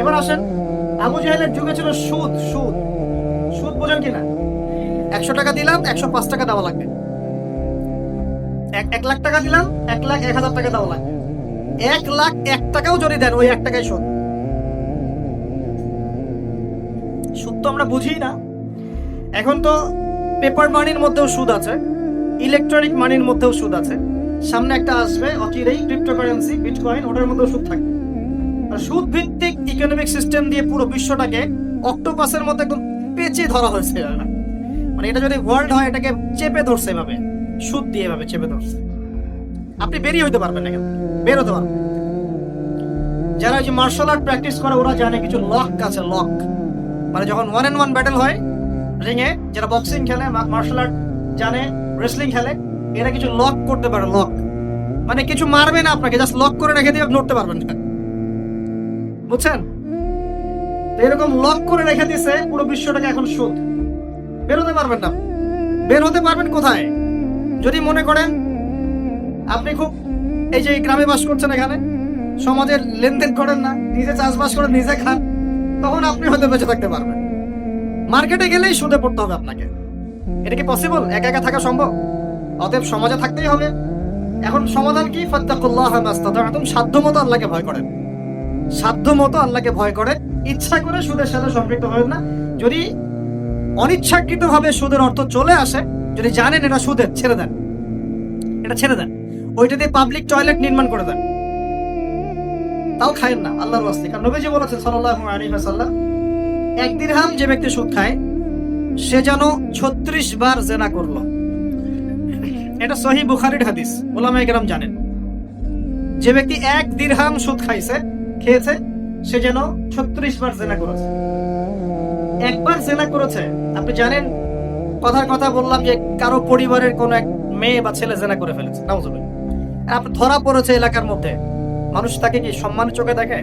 এবার আসেন, আবু জাহেলের যুগে ছিল সুদ সুদ। সুদ বোঝেন কিনা? একশো টাকা দিলাম, একশো পাঁচ টাকা দেওয়া লাগবে। এক লাখ টাকা দিলাম, এক লাখ এক হাজার টাকা দেওয়া লাগবে। এক লাখ এক টাকাও যদি দেন, ওই এক সুদ। সুদ তো আমরা বুঝি না। এখন তো পেপার মানির মধ্যেও সুদ আছে ইলেকট্রনিক মানির মধ্যেও সুদ আছে। সামনে একটা আসবে, অচিরেই ক্রিপ্টোকারেন্সি বিটকয়েন ওটার মধ্যেও সুদ থাকবে। সুদ ভিত্তিক ইকোনমিক সিস্টেম দিয়ে পুরো বিশ্বটাকে অক্টোপাসের মধ্যে একদম পেঁচে ধরা হয়েছে মানে এটা যদি ওয়ার্ল্ড হয়, এটাকে চেপে ধরছে এভাবে। সুদ দিয়ে এভাবে চেপে ধরছে। আপনি বেরিয়ে হইতে পারবেন না বের হতে পারবেন। যারা যে মার্শাল আর্ট প্র্যাকটিস করে, ওরা জানে কিছু লক আছে লক মানে যখন ওয়ান এন্ড ওয়ান ব্যাটেল হয় রিংয়ে যারা বক্সিং খেলে মার্শাল আর্ট জানে রেসলিং খেলে, এরা কিছু লক করতে পারে লক মানে কিছু মারবে না আপনাকে জাস্ট লক করে রেখে দিয়ে নড়তে পারবেন না। বুঝছেন? এরকম লক করে রেখে দিয়েছে, পুরো বিশ্বটাকে এখন সুদ। বের হতে পারবেন না। বের হতে পারবেন কোথায়? যদি মনে করেন, আপনি খুব এই যে গ্রামে বাস করছেন এখানে, সমাজের লেনদেন করেন না, নিজে চাষবাস করেন নিজে খান, তখন আপনি হয়তো বেঁচে থাকতে পারবেন। মার্কেটে গেলেই সুদে পড়তে হবে আপনাকে। এটা কি পসিবল একা একা থাকা সম্ভব? অতএব সমাজে থাকতেই হবে। এখন সমাধান কি? ফাত্তাকুল্লাহ মাস্তাতাতুম সাধ্য মতো আল্লাহকে ভয় করেন। সাধ্য মতো আল্লাহকে ভয় করে। ইচ্ছা করে সুদের সাথে সম্পৃক্ত হয় না। যদি অনিচ্ছাকৃত ভাবে সুদের অর্থ চলে আসে, যদি জানেন এটা সুদের, ছেড়ে দেন। এটা ছেড়ে দেন। ওইটা দিয়ে পাবলিক টয়লেট নির্মাণ করে দেন। তাও খায়েন না, আল্লাহর ওয়াস্তে। কারণ নবীজি বলেছেন, সাল্লাল্লাহু আলাইহি ওয়াসাল্লাম, এক দিরহাম যে ব্যক্তি সুদ খায়, সে যেন ছত্রিশ বার জেনা করল। এটা সহি বুখারির হাদিস। ওলামা একরাম জানেন। যে ব্যক্তি এক দিরহাম সুদ খাইছে খেয়েছে, সে যেন ছত্রিশ বার জেনা করেছে। একবার জেনা করেছে, আপনি জানেন, কথার কথা বললাম যে কারও পরিবারের কোন এক মেয়ে বা ছেলে জেনা করে ফেলেছে, নাউজুবিল্লাহ। আর আপনি ধরা পড়েছে এলাকার মধ্যে, মানুষ তাকে কি সম্মানের চোখে দেখে?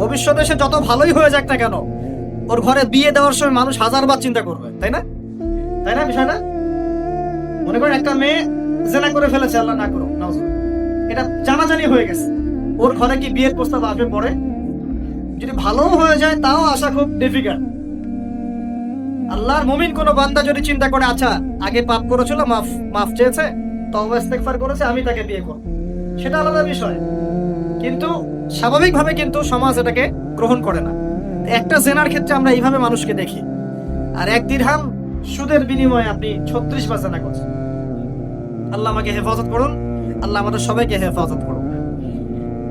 ভবিষ্যতে সে যত ভালোই হয়ে যাক না কেন, ওর ঘরে বিয়ে দেওয়ার সময় মানুষ হাজারবার চিন্তা করবে, তাই না? তাই না, বিষয় না? মনে করেন একটা মেয়ে জেনা করে ফেলেছে, আল্লাহ না করো নাউজুবিল্লাহ। এটা জানাজানি হয়ে গেছে। ওর ঘরে কি বিয়ের প্রস্তাব আসবে পরে? যদি ভালো হয়ে যায়, তাও আসা খুব ডিফিকাল্ট আল্লাহর মুমিন কোনো বান্দা যদি চিন্তা করে আচ্ছা আগে পাপ করেছিল, মাফ মাফ চেয়েছে ইস্তেগফার করেছে, আমি তাকে বিয়ে করব। সেটা আলাদা বিষয়। কিন্তু স্বাভাবিকভাবে কিন্তু সমাজ এটাকে গ্রহণ করে না। একটা জেনার ক্ষেত্রে আমরা এইভাবে মানুষকে দেখি। আর এক দিরহাম সুদের বিনিময়ে আপনি ছত্রিশ বার জেনা করছেন। আল্লাহ আমাকে হেফাজত করুন। আল্লাহ আমাদের সবাইকে হেফাজত করুন।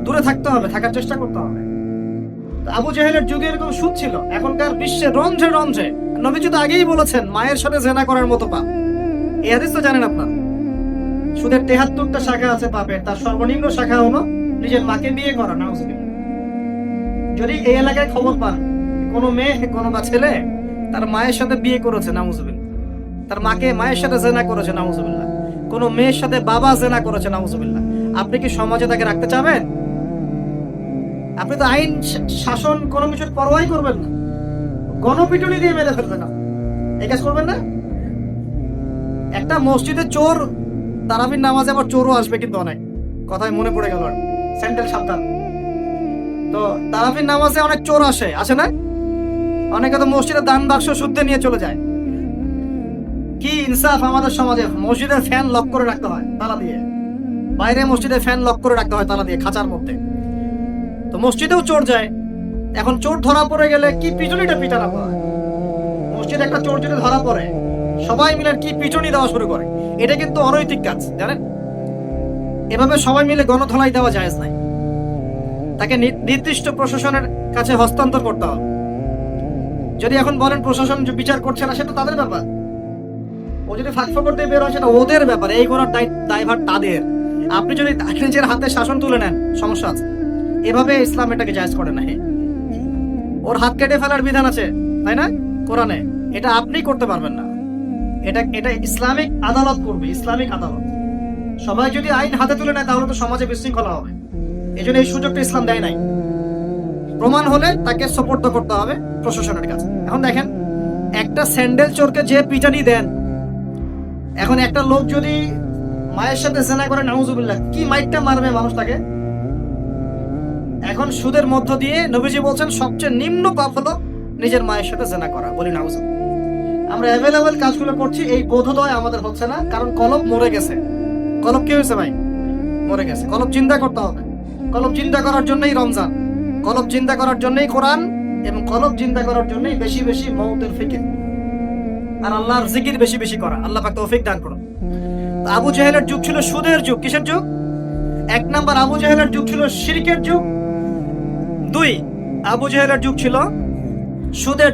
দূরে থাকতে হবে, থাকার চেষ্টা করতে হবে। আবু জাহেলের যুগে এরকম সুদ ছিল। এখনকার বিশ্বে রন্ধ্রে রন্ধ্রে নবীজি তো আগেই বলেছেন, মায়ের সাথে জেনা করার মতো পাপ। এই হাদিস তো জানেন আপনার। সুদের তেহাত্তরটা শাখা আছে পাপের, তার সর্বনিম্ন শাখা হলো নিজের মাকে বিয়ে করা না যদি এই এলাকায় খবর পান, কোনো মেয়ে, কোনো বা ছেলে তার মায়ের সাথে বিয়ে করেছে নাউজুবিল তার মাকে মায়ের সাথে জেনা করেছে, নাউজুবিল্লাহ। কোনো মেয়ের সাথে বাবা জেনা করেছে, নাউজুবিল্লাহ। আপনি কি সমাজে তাকে রাখতে চাবেন? আপনি তো আইন শাসন কোনো কিছুর পরোয়াই করবেন না। গণপিটুনি দিয়ে মেরে ফেলবেন না এই কাজ করবেন না? একটা মসজিদে চোর, তারাবির নামাজে আবার চোরও আসবে কিন্তু অনেক। কথায় মনে পড়ে গেল। স্যান্ডেল সাবধান। তো তারাবির নামাজে অনেক চোর আসে। আসে না? অনেকে তো মসজিদে দান বাক্স শুদ্ধে নিয়ে চলে যায়। কি ইনসাফ আমাদের সমাজে? মসজিদের ফ্যান লক করে রাখতে হয় তালা দিয়ে। বাইরে মসজিদে ফ্যান লক করে রাখতে হয় তালা দিয়ে, খাঁচার মধ্যে। তো মসজিদেও চোর যায়। এখন চোর ধরা পড়ে গেলে কি পিটুনিটা পিটানো হয়? মসজিদে একটা চোর যদি ধরা পড়ে, সবাই মিলে কি পিটুনি দেওয়া শুরু করে? এটা কিন্তু অনৈতিক কাজ, জানেন? এভাবে সবাই মিলে গণধলাই দেওয়া জায়েজ নাই। তাকে নির্দিষ্ট প্রশাসনের কাছে হস্তান্তর করতে হবে। যদি এখন বলেন প্রশাসন বিচার করছে না সেটা তাদের ব্যাপার। ও যদি ফাঁক ফকর দিয়ে বের হয়, সেটা ওদের ব্যাপার। এই করার দায়- দায়ভার তাদের। আপনি যদি নিজের হাতে শাসন তুলে নেন, সমস্যা আছে। এভাবে ইসলাম এটাকে জায়েজ করে না ওর হাত কেটে ফেলার বিধান আছে, তাই না? কোরআনে। এটা আপনি করতে পারবেন না। এটা এটা ইসলামিক আদালত করবে, ইসলামিক আদালত। সবাই যদি আইন হাতে তুলে নেয়, তাহলে তো সমাজে বিশৃঙ্খলা হবে। এই জন্য এই সুযোগটা ইসলাম দেয় নাই। প্রমাণ হলে তাকে সপোর্ট করতে হবে প্রশাসনের কাছে। এখন দেখেন, একটা স্যান্ডেল চোরকে যে পিটানি দেন, এখন একটা লোক যদি মায়ের সাথে জেনা করে, নাউজুবিল্লাহ, কি মাইকটা মারবে মানুষ তাকে? এখন সুদের মধ্য দিয়ে নবীজি বলছেন, সবচেয়ে নিম্ন পাপ হলো নিজের মায়ের সাথে জেনা করা। বলি না আমরা অ্যাভেলেবেল কাজগুলো করছি, এই বোধোদয় আমাদের হচ্ছে না, কারণ কলব মরে গেছে। কলব কি হয়েছে ভাই? মরে গেছে। কলব চিন্তা করতে হবে। কলব চিন্তা করার জন্যই রমজান। কলব চিন্তা করার জন্যই কোরআন এবং কলব চিন্তা করার জন্যই বেশি বেশি মৌতের ফিকির আর আল্লাহর জিকির বেশি বেশি করা। আল্লাহ পাক তৌফিক দান করুন। আবু জাহেলের যুগ ছিল সুদের যুগ। কিসের যুগ? এক নাম্বার আবু জাহেলের যুগ ছিল শিরকের যুগ। দুই আবু জাহেলের যুগ ছিল। সুদের